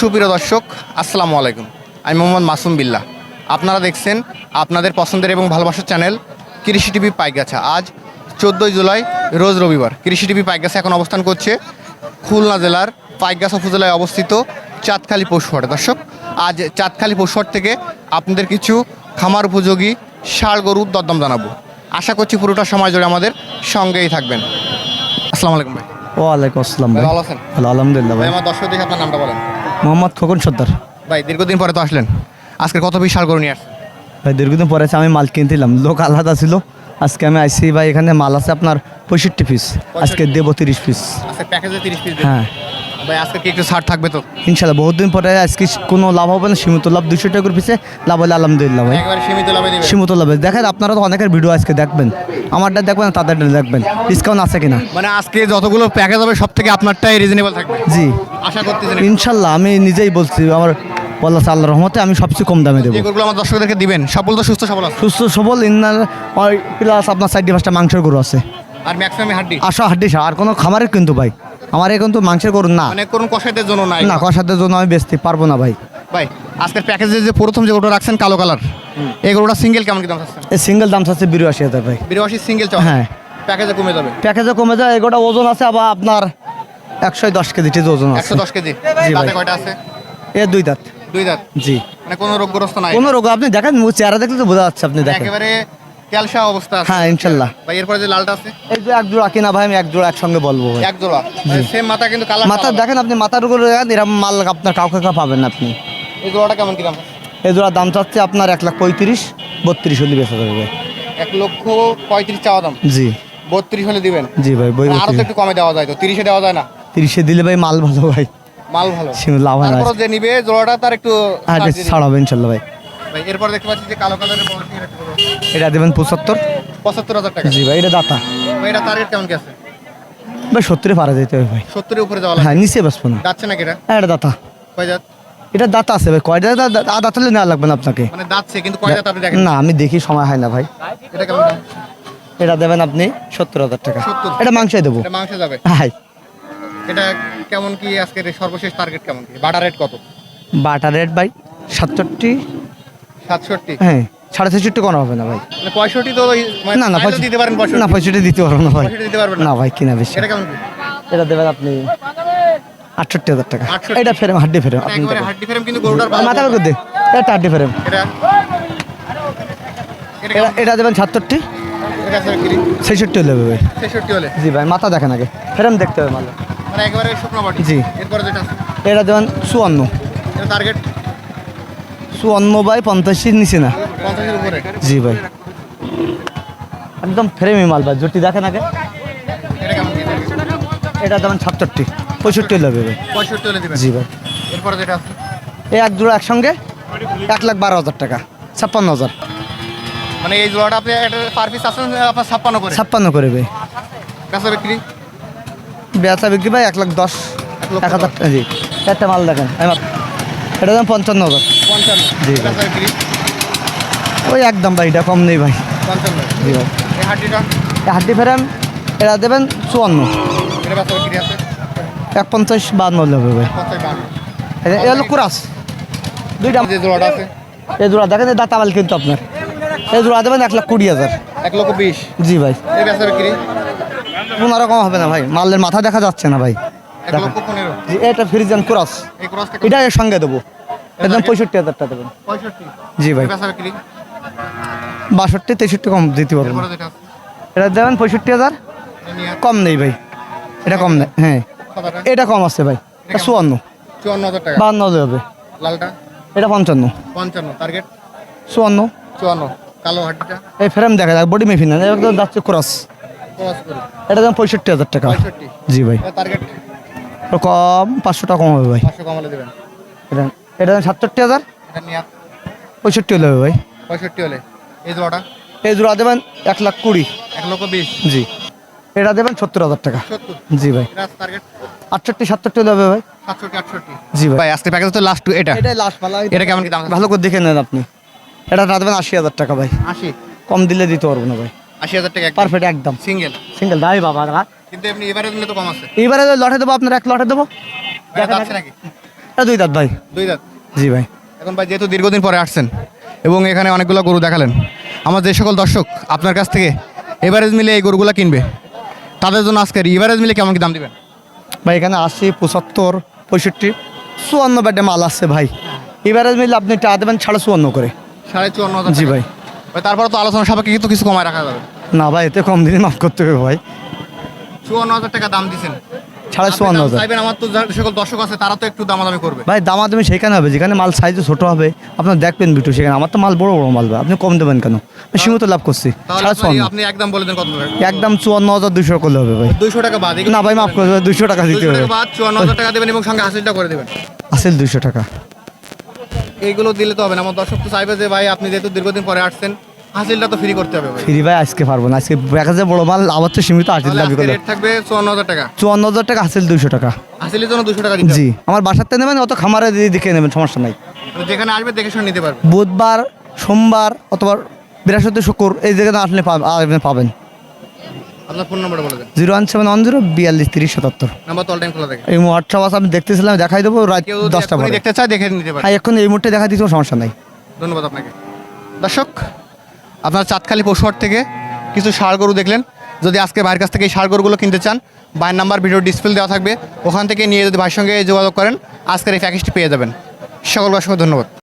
সুপ্রিয় দর্শক আসসালামু আলাইকুম। আমি মোহাম্মদ মাসুম বিল্লাহ। আপনারা দেখছেন আপনাদের পছন্দের এবং ভালোবাসার চ্যানেল কৃষি টিভি পাইগাছা। আজ চোদ্দোই জুলাই রোজ রবিবার। কৃষি টিভি পাইগাছা এখন অবস্থান করছে খুলনা জেলার পাইগাছা উপজেলায় অবস্থিত চাঁদখালি পশুহাট দর্শক আজ চাঁদখালি পশুহাট থেকে আপনাদের কিছু খামার উপযোগী ষাড় গরুর দরদাম জানাব। আশা করছি পুরোটা সময় জুড়ে আমাদের সঙ্গেই থাকবেন। আসসালামু আলাইকুম ভাই। ওয়ালাইকুম আসসালাম ভাই। ভালো আছেন? ভালো আলহামদুলিল্লাহ ভাই। ভাই আমার দর্শক দেখে আপনার নামটা বলেন। মোহাম্মদ খোকন সর্দার। ভাই দীর্ঘদিন পরে তো আসলেন। আজকে কত পিস সার গরু নিয়ে আসছেন? ভাই দীর্ঘদিন পরে আছে, আমি মাল কিনতেলাম লোক আলাদা ছিল। আজকে আমি আইসি ভাই এখানে মাল আছে আপনার পঁয়ষট্টি পিস। আজকে দেবো তিরিশ পিস। প্যাকেজে তিরিশ পিস হ্যাঁ। ভাই আজকে কি একটু ছাড় থাকবে তো? ইনশাল্লাহ বহুত দিন পরে আজকে কোনো লাভ হবে না সীমিত লাভ দুশো টাকার পিছে লাভ হলে আলহামদুলিল্লাহ ভাই। একেবারে সীমিত লাভে সীমিত লাভ। দেখেন আপনারা তো অনেকের ভিডিও আজকে দেখবেন আমারটা দেখবেন তাদেরটা দেখবেন। ডিসকাউন্ট আছে কিনা? মানে আজকে যতগুলো প্যাকেজ হবে সব থেকে আপনারটাই রিজনেবল থাকবে। জি। আশা করতেছেন ইনশাল্লাহ আমি নিজেই বলছি আমার বল্লা আল্লাহ রহমতে আমি সবচেয়ে কম দামে দেবো। গরুগুলো আমার দর্শকদেরকে দিবেন সবগুলো তো সুস্থ সবল সুস্থ সবল ইন্নার প্লাস আপনার সাইডে পাঁচটা মাংসের গরু আছে। আর ম্যাক্সিমাম হাড্ডি। আশা হাড্ডি আর কোনো খামারের কিন্তু ভাই। আমার এখন তো মাংসের গরু না। মানে কোন কষাইদের জন্য নাই। না কষাদের জন্য আমি বেচতে পারব না ভাই। ভাই আজকের প্যাকেজে যে প্রথম যে গরুটা রাখছেন কালো কালার এই গরুটা সিঙ্গেল কেমন কি দাম চাচ্ছেন? এই সিঙ্গেল দাম চাচ্ছে বিরাশি হাজার ভাই। বিরাশি সিঙ্গেল চাও হ্যাঁ। প্যাকেজে কমে যাবে? প্যাকেজে কমে যায় এগোটা ওজন আছে আবার আপনার একশো দশ কেজি টিজ ওজন আছে। একশো দশ কেজি। দাঁতে কয়টা আছে? এ দুই দাঁত। দুই দাঁত? জি। মানে কোনো রোগগ্রস্ত নাই? কোনো রোগ আপনি দেখেন চেহারা দেখলে তো বোঝা যাচ্ছে আপনি দেখেন। একেবারে ক্যালসা অবস্থা হ্যাঁ ইনশাল্লাহ। ভাই এরপরে যে লালটা আছে? এই যে এক জোড়া কিনা ভাই আমি এক জোড়া একসঙ্গে বলব ভাই। এক জোড়া? সেম মাথা কিন্তু কালার মাথা দেখেন আপনি মাথার উপরে এরকম মাল আপনার কাউকে কাউ পাবেন আপনি। এই জোড়াটা কেমন কি দাম? এই জোড়া দাম চাচ্ছে আপনার এক লাখ পঁয়ত্রিশ বত্রিশ হলে বেচা যাবে ভাই। এক লক্ষ পঁয়ত্রিশ চাওয়া দাম? জি। বত্রিশ হলে দিবেন? জি ভাই বই আরও একটু কমে দেওয়া যায় তো তিরিশে দেওয়া যায় না? তিরিশে দিলে ভাই মাল ভালো ভাই। মাল ভালো। লাভ হয় যে নিবে জোড়াটা তার একটু হ্যাঁ ছাড়াবে ইনশাল্লাহ ভাই। ভাই এরপর দেখতে পাচ্ছি যে কালো কালারের বড় গরু। এটা দেবেন পঁচাত্তর। পঁচাত্তর হাজার টাকা। জি ভাই এটা দাতা। ভাই এটা টার্গেট কেমন কি আছে? ভাই সত্তরে পারা যেতে হবে ভাই। সত্তরের উপরে যাওয়া হ্যাঁ লাগবে নিচে বাঁচবো না। যাচ্ছে নাকি এটা? হ্যাঁ এটা দাতা। কয় জাত? এটা দাতা আছে ভাই। কয়টা দাঁত? আ দাঁত হলে নেওয়া লাগবে না আপনাকে। মানে যাচ্ছে কিন্তু কয় জাত আপনি দেখেন। না আমি দেখি সময় হয় না ভাই। এটা কেমন দাম? এটা দেবেন আপনি সত্তর হাজার টাকা। 70 এটা মাংসই দেবো। এটা মাংস যাবে। হাই এটা কেমন কি আজকের এই সর্বশেষ টার্গেট কেমন কি? বাটা রেট কত? বাটার রেট ভাই সাতষট্টি সাতষট্টি? হ্যাঁ সাড়ে ছেষট্টি কোনো হবে না ভাই। মানে পঁয়ষট্টি তো মানে না না দিতে পারেন না পঁয়ষট্টি দিতে পারব না ভাই। দিতে পারবেন না? না ভাই কিনা বেশি। এটা কেমন এটা দেবেন আপনি আটষট্টি হাজার টাকা। এটা ফেরেম হাড্ডি ফেরেম আপনি হাড্ডি ফ্রেম কিন্তু গরুটার মাথা করে দে। এটা হাড্ডি ফেরেম এটা? এটা দেবেন সাতষট্টি। ছেষট্টি হলে ভাই। ছেষট্টি হলে? জি ভাই মাথা দেখেন আগে। ফেরেম দেখতে হবে মালে মানে একেবারে শুকনো বাটি জি। এরপরে যেটা এটা দেবেন চুয়ান্ন। টার্গেট চুয়ান্ন বাই পঞ্চাশের নিচে না। জি ভাই। একদম ফ্রেমি মাল ভাই জুটি দেখেন আগে। এটা দেবেন? সাতষট্টি পঁয়ষট্টি হলে হবে ভাই। পঁয়ষট্টি জি ভাই। এরপরে যেটা এই এক জোড়া একসঙ্গে এক লাখ বারো হাজার টাকা ছাপ্পান্ন হাজার। মানে এই জোড়াটা আপনি পার পিস আছেন আপনার ছাপ্পান্ন করে? ছাপ্পান্ন করে ভাই। কাঁচা বিক্রি? বেচা বিক্রি ভাই এক লাখ দশ এক হাজার টাকা জি। একটা মাল দেখেন এটা দাম পঞ্চান্ন হাজার। পঞ্চান্ন। জি। কাঁচা ওই একদম ভাই এটা কম নেই ভাই। পঞ্চান্ন। জি ভাই। এই হাড্ডিটা এই হাড্ডি ফেরাম এটা দেবেন চুয়ান্ন। এক পঞ্চাশ বান্ন হবে ভাই। এটা হলো কুরাস। দুইটা জোড়াটা আছে। এই জোড়া দেখেন এই দাঁতা মাল কিন্তু আপনার। এই জোড়া দেবেন এক লাখ কুড়ি হাজার। এক লক্ষ বিশ। জি ভাই। এই বেচা বিক্রি? পনেরো কম হবে না ভাই মালের মাথা দেখা যাচ্ছে না ভাই। এটা ফ্রিজান ক্রস। এটা এর সঙ্গে দেবো। একদম পঁয়ষট্টি হাজার টাকা দেবেন। জি ভাই। বাষট্টি তেষট্টি কম দিতে পারব। এরপরে না যেটা আছে। এটা দেবেন পঁয়ষট্টি হাজার? কম নেই ভাই। এটা কম নেই। হ্যাঁ। এটা কম আছে ভাই। এটা চুয়ান্ন। চুয়ান্ন হাজার টাকা। বান্ন হলে হবে। লালটা? এটা পঞ্চান্ন। পঞ্চান্ন। টার্গেট? চুয়ান্ন। চুয়ান্ন। কালো হাড্ডিটা এই ফ্রেম দেখা যাক। বডি মেফিন একদম যাচ্ছে ক্রস। ক্রস এটা দাম পঁয়ষট্টি হাজার টাকা। জি ভাই। টার্গেট কম পাঁচশো টাকা কম হবে ভাই। পাঁচশো কমালে দেবেন। এটা এটা সাতষট্টি হাজার? এটা পঁয়ষট্টি হলে ভাই। পঁয়ষট্টি হলে। এই জোড়াটা? এই জোড়া দেবেন এক লাখ কুড়ি। এক লক্ষ বিশ। জি। এটা দেবেন সত্তর হাজার টাকা। জি ভাই। আটষট্টি সাতষট্টি হলে হবে ভাই। জি ভাই। আজকে প্যাকেজ তো লাস্ট এটা। এটাই লাস্ট পালা। এটা কেমন দাম ভালো করে দেখে নেন আপনি। এটা দেবেন আশি হাজার টাকা ভাই। আশি? কম দিলে দিতে পারব না ভাই। আশি হাজার টাকা পারফেক্ট একদম। সিঙ্গেল সিঙ্গেল দাই বাবা কিন্তু এমনি এবারে দিলে তো কম আছে। এইবারে লটে দেবো আপনার এক লটে দেবো। এটা এটা দুই দাঁত ভাই। দুই দাঁত? জি ভাই। এখন ভাই যেহেতু দীর্ঘদিন পরে আসছেন এবং এখানে অনেকগুলো গরু দেখালেন আমার যে সকল দর্শক আপনার কাছ থেকে এভারেজ মিলে এই গরুগুলো কিনবে তাদের জন্য আজকের এভারেজ মিলে কেমন কি দাম দিবেন? ভাই এখানে আশি পঁচাত্তর পঁয়ষট্টি চুয়ান্ন ব্যাটে মাল আসছে ভাই। এভারেজ মিলে আপনি টাকা দেবেন সাড়ে চুয়ান্ন করে। সাড়ে চুয়ান্ন হাজার জি ভাই। ভাই তারপরে তো আলোচনা সাপেক্ষে কিন্তু কিছু কমায় রাখা যাবে। না ভাই এতে কম দিনে মাফ করতে হবে ভাই। চুয়ান্ন হাজার টাকা দাম দিচ্ছেন সাড়ে চুয়ান্ন হাজার। চাইবেন আমার তো সকল দর্শক আছে তারা তো একটু দামাদামি করবে। ভাই দামাদামি সেখানে হবে যেখানে মাল সাইজে ছোট হবে আপনার দেখবেন বিটু সেখানে। আমার তো মাল বড় বড় মাল আপনি কম দেবেন কেন? সীমিত লাভ করছি সাড়ে চুয়ান্ন। আপনি একদম বলে দেন কত একদম চুয়ান্ন হাজার দুশো করলে হবে ভাই। দুইশো টাকা বাদ না ভাই মাফ করে দুশো টাকা দিতে হবে। বাদ চুয়ান্ন হাজার টাকা দেবেন এবং সঙ্গে হাসিলটা করে দেবেন। আসেল দুশো টাকা। এইগুলো দিলে তো হবে না আমার দর্শক তো চাইবে যে ভাই আপনি যেহেতু দীর্ঘদিন পরে আসছেন হাসিলটা তো ফ্রি করতে হবে ভাই। ফ্রি ভাই আজকে পারব না। আজকে বড় মাল আবার তো সীমিত তাহলে দাবি আজকে রেট থাকবে চুয়ান্ন হাজার টাকা। চুয়ান্ন হাজার টাকা আসেল দুশো টাকা। হাসিলের জন্য দুশো টাকা দিতে জি আমার বাসাতে নেবেন অত খামারে দিয়ে দেখে নেবেন সমস্যা নাই। যেখানে আসবে দেখে শুনে নিতে পারবে। বুধবার সোমবার অথবা বৃহস্পতি শুক্র এই জায়গাতে আসলে পাবেন। আপনার ফোন নাম্বারটা বলে দেন। Zero one seven one zero বিয়াল্লিশ তিরিশ সাতাত্তর। নাম্বার তো অল টাইম খোলা থাকে। এই হোয়াটসঅ্যাপ আছে আমি দেখতেছিলাম দেখাই দেবো রাত দশটা দেখতে চায় দেখে নিতে পারে হ্যাঁ এখন এই মুহূর্তে দেখা দিতে সমস্যা নাই। ধন্যবাদ আপনাকে। দর্শক আপনার চাঁদখালি পশুহাট থেকে কিছু ষাড় গরু দেখলেন। যদি আজকে ভাইয়ের কাছ থেকে এই ষাড় গরুগুলো কিনতে চান বাইর নাম্বার ভিডিও ডিসপ্লে দেওয়া থাকবে। ওখান থেকে নিয়ে যদি ভাইয়ের সঙ্গে যোগাযোগ করেন, আজকের এই প্যাকেজটি পেয়ে যাবেন। সকল অসংখ্য ধন্যবাদ।